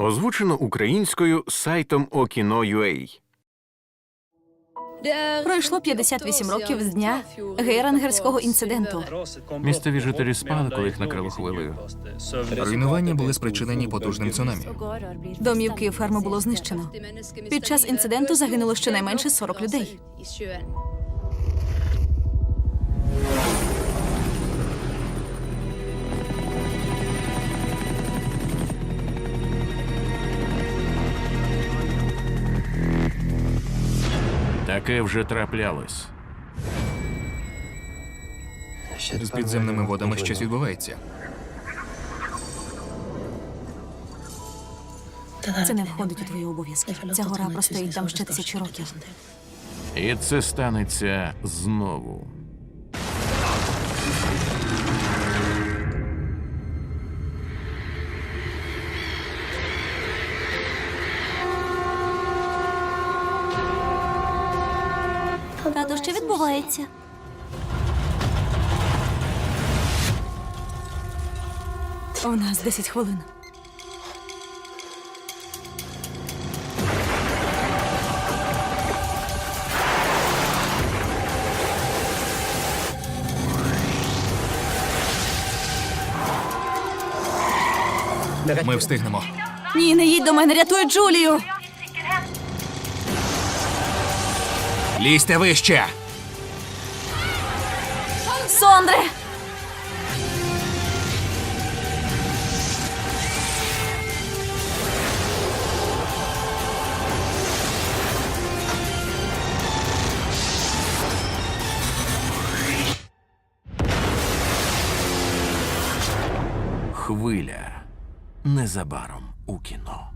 Озвучено українською сайтом Okino.ua Пройшло 58 років з дня гейрангерського інциденту. Місцеві жителі спали, коли їх накрило хвилею. Руйнування були спричинені потужним цунамі. Домівки і ферму було знищено. Під час інциденту загинуло щонайменше 40 людей. Таке вже траплялось. З підземними водами щось відбувається. Це не входить у твої обов'язки. Ця гора простоїть там ще тисячі років. І це станеться знову. Тато, що відбувається? У нас 10 хвилин. Ми встигнемо. Ні, не їдь до мене, рятуй Джулію! Лізьте вище! Сондре! Хвиля. Незабаром у кіно.